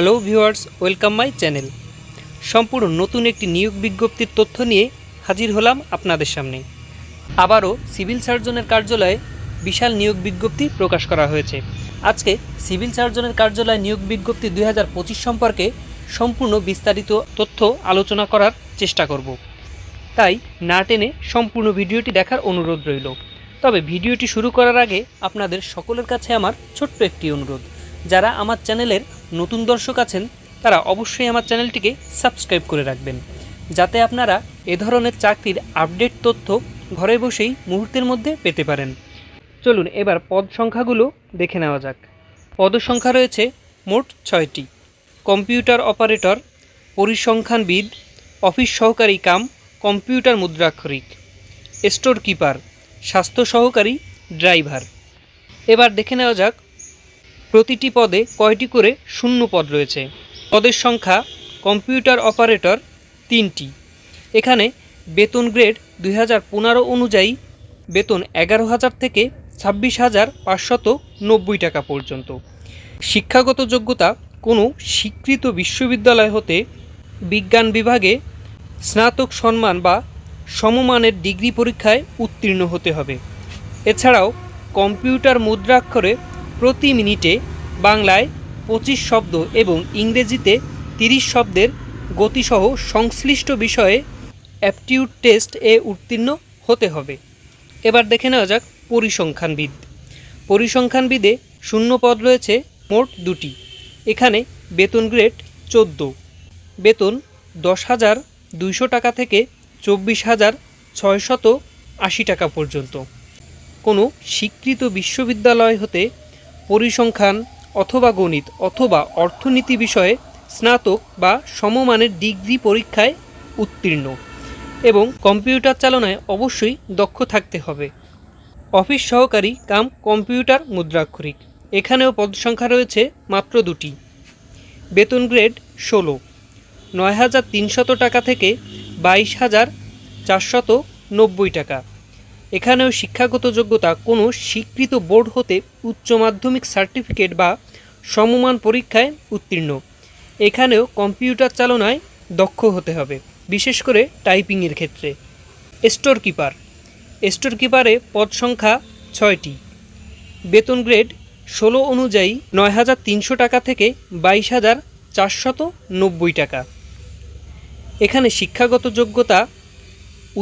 Hello viewers, welcome my channel. সম্পূর্ণ নতুন একটি নিয়োগ বিজ্ঞপ্তির তথ্য নিয়ে হাজির হলাম আপনাদের সামনে। আবারও সিভিল সার্জনের কার্যালয়ে বিশাল নিয়োগ বিজ্ঞপ্তি প্রকাশ করা হয়েছে। আজকে সিভিল সার্জনের কার্যালয়ে নিয়োগ বিজ্ঞপ্তি দুই হাজার পঁচিশ সম্পর্কে সম্পূর্ণ বিস্তারিত তথ্য আলোচনা করার চেষ্টা করব। তাই না টেনে সম্পূর্ণ ভিডিওটি দেখার অনুরোধ রইল। তবে ভিডিওটি শুরু করার আগে আপনাদের সকলের কাছে আমার ছোট্ট একটি অনুরোধ। যারা আমার চ্যানেলের নতুন দর্শক আছেন, তারা অবশ্যই আমার চ্যানেলটিকে সাবস্ক্রাইব করে রাখবেন। যাতে আপনারা এ ধরনের চাকরির আপডেট তথ্য ঘরে বসেই মুহূর্তের মধ্যে পেতে পারেন। চলুন এবার পদ সংখ্যাগুলো দেখে নেওয়া যাক। পদ সংখ্যা রয়েছে মোট ছয়টি। কম্পিউটার অপারেটর, পরিসংখ্যানবিদ, অফিস সহকারী কাম, কম্পিউটার মুদ্রাক্ষরিক স্টোর কিপার স্বাস্থ্য সহকারী, ড্রাইভার। এবার দেখে নেওয়া যাক প্রতিটি পদে কয়টি করে শূন্য পদ রয়েছে? পদের সংখ্যা কম্পিউটার অপারেটর তিনটি। এখানে বেতন গ্রেড দুই হাজার পনেরো অনুযায়ী বেতন এগারো হাজার থেকে ছাব্বিশ হাজার পাঁচশত নব্বই টাকা পর্যন্ত। শিক্ষাগত যোগ্যতা কোনো স্বীকৃত বিশ্ববিদ্যালয় হতে বিজ্ঞান বিভাগে স্নাতক সম্মান বা সমমানের ডিগ্রি পরীক্ষায় উত্তীর্ণ হতে হবে। এছাড়াও কম্পিউটার মুদ্রাক্ষরে প্রতি মিনিটে বাংলায় পঁচিশ শব্দ এবং ইংরেজিতে তিরিশ শব্দের গতিসহ সংশ্লিষ্ট বিষয়ে অ্যাপটিউড টেস্ট এ উত্তীর্ণ হতে হবে। এবার দেখে নেওয়া যাক পরিসংখ্যানবিদ। পরিসংখ্যানবিদে শূন্য পদ রয়েছে, মোট দুটি। এখানে বেতন গ্রেড চোদ্দ। বেতন দশ হাজার দুইশো টাকা থেকে চব্বিশ হাজার ছয়শত আশি টাকা পর্যন্ত। কোনো স্বীকৃত বিশ্ববিদ্যালয় হতে পরিসংখ্যান অথবা গণিত অথবা অর্থনীতি বিষয়ে স্নাতক বা সমমানের ডিগ্রি পরীক্ষায় উত্তীর্ণ এবং কম্পিউটার চালনায় অবশ্যই দক্ষ থাকতে হবে। অফিস সহকারী কাম কম্পিউটার মুদ্রাক্ষরিক। এখানেও পদ সংখ্যা রয়েছে মাত্র দুটি। বেতন গ্রেড ষোলো। নয় হাজার তিনশত টাকা থেকে বাইশ হাজার চারশত নব্বই টাকা। এখানেও শিক্ষাগত যোগ্যতা কোনো স্বীকৃত বোর্ড হতে উচ্চ মাধ্যমিক সার্টিফিকেট বা সমমান পরীক্ষায় উত্তীর্ণ। এখানেও কম্পিউটার চালনায় দক্ষ হতে হবে, বিশেষ করে টাইপিংয়ের ক্ষেত্রে। স্টোর কিপার স্টোর কিপারে পদ সংখ্যা ছয়টি। বেতন গ্রেড ষোলো অনুযায়ী নয় হাজার তিনশো টাকা থেকে বাইশ হাজার চারশত নব্বই টাকা। এখানে শিক্ষাগত যোগ্যতা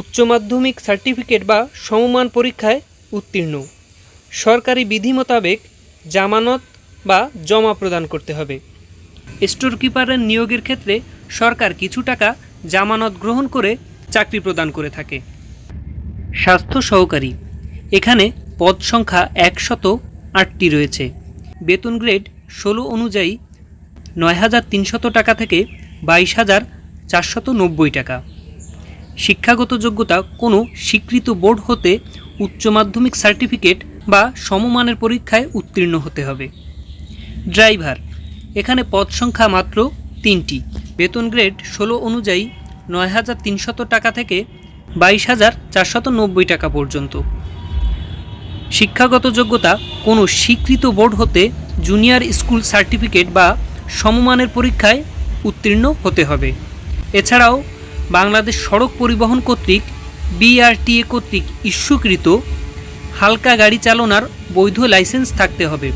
উচ্চ মাধ্যমিক সার্টিফিকেট বা সমমান পরীক্ষায় উত্তীর্ণ। সরকারি বিধি মোতাবেক জামানত বা জমা প্রদান করতে হবে। স্টোর কিপারের নিয়োগের ক্ষেত্রে সরকার কিছু টাকা জামানত গ্রহণ করে চাকরি প্রদান করে থাকে। স্বাস্থ্য সহকারী, এখানে পদ সংখ্যা একশত আটটি রয়েছে। বেতন গ্রেড ষোলো অনুযায়ী নয় হাজার তিনশত টাকা থেকে বাইশ হাজার চারশত নব্বই টাকা। শিক্ষাগত যোগ্যতা কোনো স্বীকৃত বোর্ড হতে উচ্চ মাধ্যমিক সার্টিফিকেট বা সমমানের পরীক্ষায় উত্তীর্ণ হতে হবে। ড্রাইভার, এখানে পদ সংখ্যা মাত্র তিনটি। বেতন গ্রেড ষোলো অনুযায়ী নয় হাজার তিনশত টাকা থেকে বাইশ হাজার চারশত নব্বই টাকা পর্যন্ত। শিক্ষাগত যোগ্যতা কোনো স্বীকৃত বোর্ড হতে জুনিয়র স্কুল সার্টিফিকেট বা সমমানের পরীক্ষায় উত্তীর্ণ হতে হবে। এছাড়াও বাংলাদেশ সড়ক পরিবহন কর্তৃক বিআরটিএ কর্তৃক ইস্যুকৃত হালকা গাড়ি চালনার বৈধ লাইসেন্স থাকতে হবে।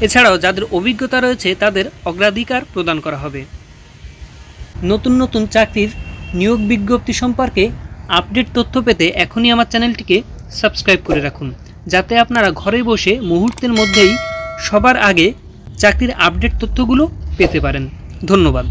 এছাড়াও যাদের অভিজ্ঞতা রয়েছে, তাদের অগ্রাধিকার প্রদান করা হবে। নতুন নতুন চাকরির নিয়োগ বিজ্ঞপ্তি সম্পর্কে আপডেট তথ্য পেতে এখনই আমার চ্যানেলটিকে সাবস্ক্রাইব করে রাখুন, যাতে আপনারা ঘরে বসে মুহূর্তের মধ্যেই সবার আগে চাকরির আপডেট তথ্যগুলো পেতে পারেন। ধন্যবাদ।